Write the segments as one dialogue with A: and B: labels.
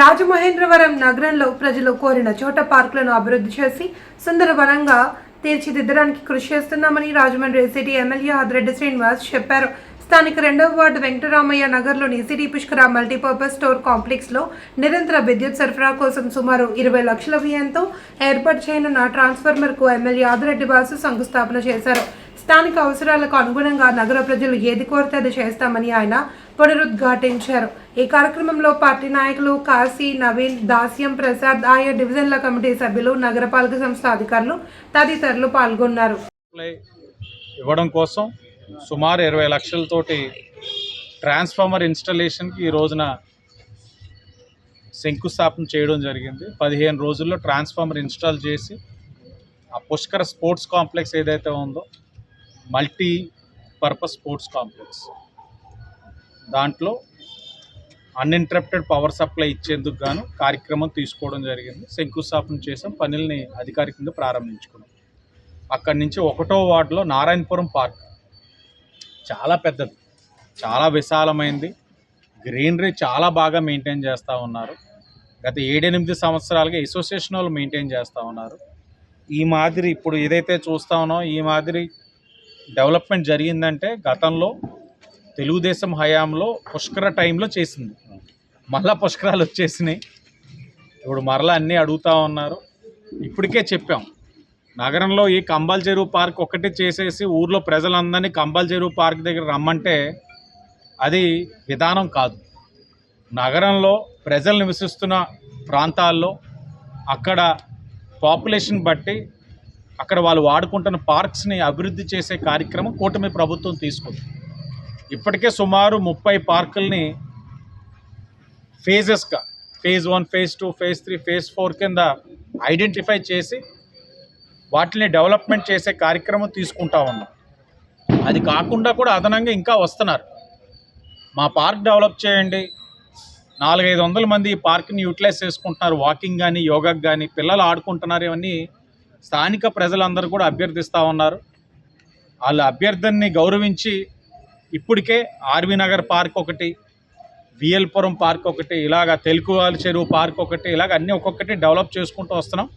A: రాజమహేంద్రవరం నగరంలో ప్రజలు కోరిన చోట పార్కులను అభివృద్ధి చేసి సుందరవనంగా తీర్చిదిద్దడానికి కృషి చేస్తున్నామని రాజమండ్రి సిటీ ఎమ్మెల్యే ఆదిరెడ్డి శ్రీనివాస్ చెప్పారు. స్థానిక రెండవ వార్డు వెంకటరామయ్య నగర్లోని సిటీ పుష్కర మల్టీపర్పస్ స్టోర్ కాంప్లెక్స్లో నిరంతర విద్యుత్ సరఫరా కోసం సుమారు ఇరవై లక్షల వ్యయంతో ఏర్పాటు చేయనున్న ట్రాన్స్ఫార్మర్కు ఎమ్మెల్యే ఆదిరెడ్డి బాసు శంకుస్థాపన చేశారు. స్థానిక అవసరాలకు అనుగుణంగా నగర ప్రజలు ఏది కోరితే అది చేస్తామని ఆయన పునరుద్ఘాటించారు. ఈ కార్యక్రమంలో పార్టీ నాయకులు కాశీ నవీన్ దాస్యం ప్రసాద్ ఆయా డివిజన్ల కమిటీ సభ్యులు నగరపాలక సంస్థ అధికారులు తదితరులు పాల్గొన్నారు.
B: ఇవ్వడం కోసం సుమారు ఇరవై లక్షలతోటి ట్రాన్స్ఫార్మర్ ఇన్స్టలేషన్కి ఈ రోజున శంకుస్థాపన చేయడం జరిగింది. పదిహేను రోజుల్లో ట్రాన్స్ఫార్మర్ ఇన్స్టాల్ చేసి ఆ పుష్కర స్పోర్ట్స్ కాంప్లెక్స్ ఏదైతే ఉందో మల్టీ పర్పస్ స్పోర్ట్స్ కాంప్లెక్స్ దాంట్లో అన్ఇంటరప్టెడ్ పవర్ సప్లై ఇచ్చేందుకు గాను కార్యక్రమం తీసుకోవడం జరిగింది. శంకుస్థాపన చేసాం పనుల్ని అధికారికంగా ప్రారంభించుకున్నాం. అక్కడి నుంచి ఒకటో వార్డులో నారాయణపురం పార్క్. చాలా పెద్దది. చాలా విశాలమైంది. గ్రీనరీ చాలా బాగా మెయింటైన్ చేస్తూ ఉన్నారు. గత ఏడెనిమిది సంవత్సరాలుగా అసోసియేషన్ వాళ్ళు మెయింటైన్ చేస్తూ ఉన్నారు. ఈ మాదిరి ఇప్పుడు ఏదైతే చూస్తా ఉన్నామో ఈ మాదిరి డెవలప్మెంట్ జరిగిందంటే గతంలో తెలుగుదేశం హయాంలో పుష్కర టైంలో చేసింది. మళ్ళా పుష్కరాలు వచ్చేసినాయి. ఇప్పుడు మరలా అన్నీ అడుగుతూ ఉన్నారు. ఇప్పటికే చెప్పాం. నగరంలో ఈ కంబాల్ చెరువు పార్క్ ఒకటి చేసేసి ఊర్లో ప్రజలందరినీ కంబాల్ చెరువు పార్క్ దగ్గర రమ్మంటే అది విధానం కాదు. నగరంలో ప్రజలు నివసిస్తున్న ప్రాంతాల్లో అక్కడ పాపులేషన్ బట్టి అక్కడ వాళ్ళు వాడుకుంటున్న పార్క్స్ని అభివృద్ధి చేసే కార్యక్రమం కూటమి ప్రభుత్వం తీసుకుంది. ఇప్పటికే సుమారు ముప్పై పార్కుల్ని ఫేజెస్గా phase one phase two phase three phase four కింద ఐడెంటిఫై చేసి వాటిని డెవలప్మెంట్ చేసే కార్యక్రమం తీసుకుంటా ఉన్నాం. అది కాకుండా కూడా అదనంగా ఇంకా వస్తున్నారు. మా పార్క్ డెవలప్ చేయండి. నాలుగైదు వందల మంది ఈ పార్క్ని యూటిలైజ్ చేసుకుంటున్నారు. వాకింగ్ కానీ యోగాకి కానీ పిల్లలు ఆడుకుంటున్నారు ఇవన్నీ స్థానిక ప్రజలందరూ కూడా అభ్యర్థిస్తూ ఉన్నారు. వాళ్ళ అభ్యర్థిని గౌరవించి ఇప్పటికే ఆర్వి నగర్ పార్క్ ఒకటి విఎల్పురం పార్క్ ఒకటి ఇలాగ తెలుగువాల చెరువు పార్క్ ఒకటి ఇలాగ అన్నీ ఒక్కొక్కటి డెవలప్ చేసుకుంటూ వస్తున్నాం.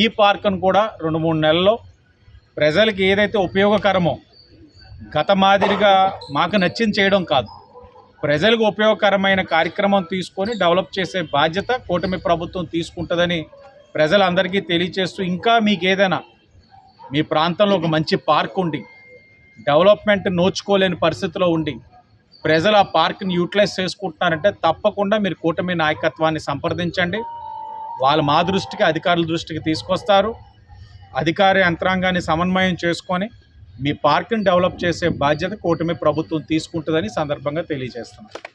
B: ఈ పార్కును కూడా రెండు మూడు నెలల్లో ప్రజలకి ఏదైతే ఉపయోగకరమో గత మాదిరిగా మాకు నచ్చింది చేయడం కాదు. ప్రజలకు ఉపయోగకరమైన కార్యక్రమం తీసుకొని డెవలప్ చేసే బాధ్యత కూటమి ప్రభుత్వం తీసుకుంటుందని ప్రజలందరికీ తెలియచేస్తూ ఇంకా మీకు ఏదైనా మీ ప్రాంతంలో ఒక మంచి పార్క్ ఉండి డెవలప్మెంట్ నోచుకోలేని పరిస్థితిలో ఉండి ప్రజలు ఆ పార్క్ని యూటిలైజ్ చేసుకుంటున్నారంటే తప్పకుండా మీరు కూటమి నాయకత్వాన్ని సంప్రదించండి. వాళ్ళు మా దృష్టికి అధికారుల దృష్టికి తీసుకొస్తారు. అధికార యంత్రాంగాన్ని సమన్వయం చేసుకొని మీ పార్క్ని డెవలప్ చేసే బాధ్యత కూటమి ప్రభుత్వం తీసుకుంటుందని సందర్భంగా తెలియజేస్తున్నాను.